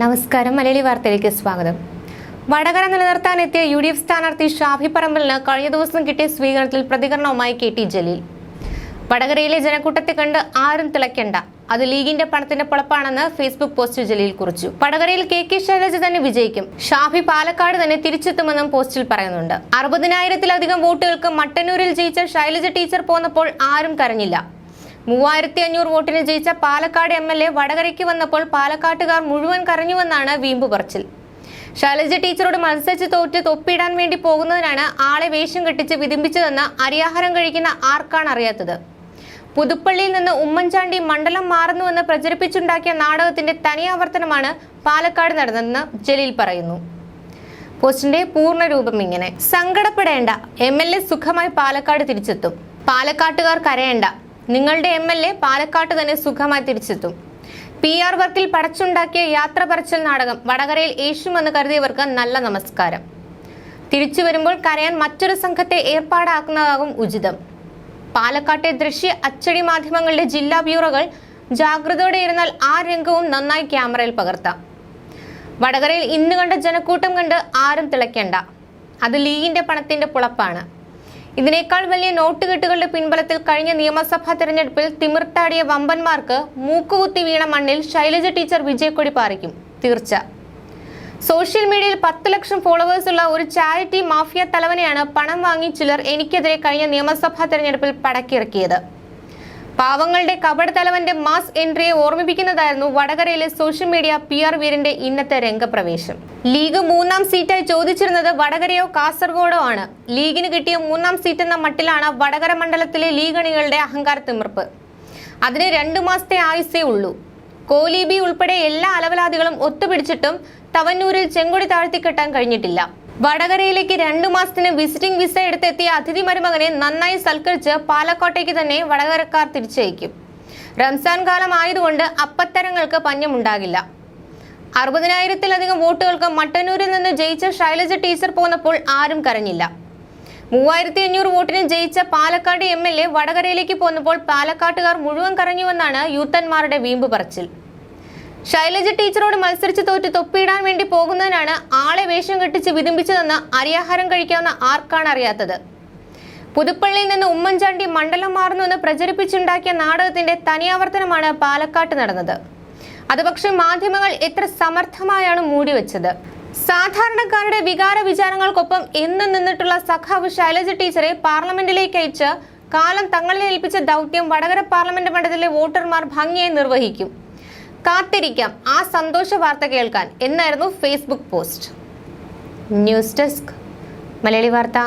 നമസ്കാരം. മലയാളി വാർത്തയിലേക്ക് സ്വാഗതം. വടകര നിലനിർത്താൻ എത്തിയ യു ഡി എഫ് സ്ഥാനാർത്ഥി ഷാഫി പറമ്പലിന് കഴിഞ്ഞ ദിവസം കിട്ടിയ സ്വീകരണത്തിൽ പ്രതികരണവുമായി കെ ടി ജലീൽ. വടകരയിലെ ജനക്കൂട്ടത്തെ കണ്ട് ആരും തിളയ്ക്കണ്ട. അത് ലീഗിന്റെ പണത്തിന്റെ പൊളപ്പാണെന്ന് ഫേസ്ബുക്ക് പോസ്റ്റിൽ ജലീൽ കുറിച്ചു. വടകരയിൽ കെ കെ ശൈലജ തന്നെ വിജയിക്കും. ഷാഫി പാലക്കാട് തന്നെ തിരിച്ചെത്തുമെന്നും പോസ്റ്റിൽ പറയുന്നുണ്ട്. അറുപതിനായിരത്തിലധികം വോട്ടുകൾക്ക് മട്ടന്നൂരിൽ ജയിച്ച ശൈലജ ടീച്ചർ പോന്നപ്പോൾ ആരും കരഞ്ഞില്ല. മൂവായിരത്തി അഞ്ഞൂറ് വോട്ടിന് ജയിച്ച പാലക്കാട് എം എൽ എ വടകരയ്ക്ക് വന്നപ്പോൾ പാലക്കാട്ടുകാർ മുഴുവൻ കരഞ്ഞുവെന്നാണ് വീമ്പ് പറച്ചിൽ. ശൈലജ ടീച്ചറോട് മത്സരിച്ച് തോറ്റ് തൊപ്പിയിടാൻ വേണ്ടി പോകുന്നതിനാണ് ആളെ വേഷം കെട്ടിച്ച് വിതിമ്പിച്ചതെന്ന് അരിയാഹാരം കഴിക്കുന്ന ആർക്കാണ് അറിയാത്തത്. പുതുപ്പള്ളിയിൽ നിന്ന് ഉമ്മൻചാണ്ടി മണ്ഡലം മാറുന്നുവെന്ന് പ്രചരിപ്പിച്ചുണ്ടാക്കിയ നാടകത്തിന്റെ തനിയാവർത്തനമാണ് പാലക്കാട് നടന്നതെന്ന് ജലീൽ പറയുന്നു. പോസ്റ്റിന്റെ പൂർണരൂപം ഇങ്ങനെ. സങ്കടപ്പെടേണ്ട. എം എൽ എ സുഖമായി പാലക്കാട് തിരിച്ചെത്തും. പാലക്കാട്ടുകാർ കരയേണ്ട. നിങ്ങളുടെ എം എൽ എ പാലക്കാട്ട് തന്നെ സുഖമായി തിരിച്ചെത്തും. പി ആർ വർക്കിൽ പടച്ചുണ്ടാക്കിയ യാത്ര പറച്ചൽ നാടകം വടകരയിൽ യേശുമെന്ന് കരുതിയവർക്ക് നല്ല നമസ്കാരം. തിരിച്ചു വരുമ്പോൾ കരയാൻ മറ്റൊരു സംഘത്തെ ഏർപ്പാടാക്കുന്നതാകും ഉചിതം. പാലക്കാട്ടെ ദൃശ്യ അച്ചടി മാധ്യമങ്ങളുടെ ജില്ലാ ബ്യൂറോകൾ ജാഗ്രതയോടെ ഇരുന്നാൽ ആ രംഗവും നന്നായി ക്യാമറയിൽ പകർത്താം. വടകരയിൽ ഇന്ന് കണ്ട ജനക്കൂട്ടം കണ്ട് ആരും തിളയ്ക്കണ്ട. അത് ലീഗിന്റെ പണത്തിന്റെ പുളപ്പാണ്. ഇതിനേക്കാൾ വലിയ നോട്ട് കെട്ടുകളുടെ പിൻബലത്തിൽ കഴിഞ്ഞ നിയമസഭാ തെരഞ്ഞെടുപ്പിൽ തിമിർത്താടിയ വമ്പന്മാർക്ക് മൂക്കുകുത്തി വീണ മണ്ണിൽ ശൈലജ ടീച്ചർ വിജയക്കൊടി പാറിക്കും. തീർച്ച. സോഷ്യൽ മീഡിയയിൽ പത്ത് ലക്ഷം ഫോളോവേഴ്സ് ഉള്ള ഒരു ചാരിറ്റി മാഫിയ തലവനെയാണ് പണം വാങ്ങി ചിലർ എനിക്കെതിരെ കഴിഞ്ഞ നിയമസഭാ തെരഞ്ഞെടുപ്പിൽ പടക്കിറക്കിയത്. പാവങ്ങളുടെ കപട തലവന്റെ മാസ് എൻട്രിയെ ഓർമ്മിപ്പിക്കുന്നതായിരുന്നു വടകരയിലെ സോഷ്യൽ മീഡിയ പി ആർ വീരന്റെ ഇന്നത്തെ രംഗപ്രവേശം. ലീഗ് മൂന്നാം സീറ്റായി ചോദിച്ചിരുന്നത് വടകരയോ കാസർഗോഡോ ആണ്. ലീഗിന് കിട്ടിയ മൂന്നാം സീറ്റ് എന്ന മട്ടിലാണ് വടകര മണ്ഡലത്തിലെ ലീഗണികളുടെ അഹങ്കാര തിമിർപ്പ്. അതിന് രണ്ടു മാസത്തെ ആയുസേ ഉള്ളൂ. കോലീബി ഉൾപ്പെടെ എല്ലാ അലവലാദികളും ഒത്തുപിടിച്ചിട്ടും തവന്നൂരിൽ ചെങ്കൊടി താഴ്ത്തിക്കെട്ടാൻ കഴിഞ്ഞിട്ടില്ല. വടകരയിലേക്ക് രണ്ടു മാസത്തിന് വിസിറ്റിംഗ് വിസ എടുത്തെത്തിയ അതിഥി മരുമകനെ നന്നായി സൽക്കരിച്ച് പാലക്കോട്ടേക്ക് തന്നെ വടകരക്കാർ തിരിച്ചയക്കും. റംസാൻ കാലം ആയതുകൊണ്ട് അപ്പത്തരങ്ങൾക്ക് പഞ്ഞമുണ്ടാകില്ല. അറുപതിനായിരത്തിലധികം വോട്ടുകൾക്ക് മട്ടന്നൂരിൽ നിന്ന് ജയിച്ച ശൈലജ ടീച്ചർ പോന്നപ്പോൾ ആരും കരഞ്ഞില്ല. മൂവായിരത്തി അഞ്ഞൂറ് വോട്ടിന് ജയിച്ച പാലക്കാട് എം എൽ എ വടകരയിലേക്ക് പോന്നപ്പോൾ പാലക്കാട്ടുകാർ മുഴുവൻ കരഞ്ഞുവെന്നാണ് യൂത്തന്മാരുടെ വീമ്പ് പറച്ചിൽ. ശൈലജ ടീച്ചറോട് മത്സരിച്ച് തോറ്റ് തൊപ്പിയിടാൻ വേണ്ടി പോകുന്നതിനാണ് ആളെ വേഷം കെട്ടിച്ച് വിതുമ്പിച്ചതെന്ന് അരിയാഹാരം കഴിക്കാവുന്ന ആർക്കാണ് അറിയാത്തത്? പുതുപ്പള്ളിയിൽ നിന്ന് ഉമ്മൻചാണ്ടി മണ്ഡലം മാറുന്നുവെന്ന് പ്രചരിപ്പിച്ചുണ്ടാക്കിയ നാടകത്തിന്റെ തനിയാവർത്തനമാണ് പാലക്കാട്ട് നടന്നത്. അത് മാധ്യമങ്ങൾ എത്ര സമർത്ഥമായാണ് മൂടിവെച്ചത്? സാധാരണക്കാരുടെ വികാര വിചാരങ്ങൾക്കൊപ്പം എന്നും നിന്നിട്ടുള്ള സഖാവ് ശൈലജ ടീച്ചറെ പാർലമെന്റിലേക്ക് അയച്ച് കാലം തങ്ങളെ ഏൽപ്പിച്ച ദൗത്യം വടകര പാർലമെന്റ് മണ്ഡലത്തിലെ വോട്ടർമാർ ഭംഗിയായി നിർവഹിക്കും. കാത്തിരിക്കാം. ആ സന്തോഷ വാർത്ത കേൾക്കാൻ എന്നായിരുന്നു Facebook post. News desk. Malayali വാർത്ത.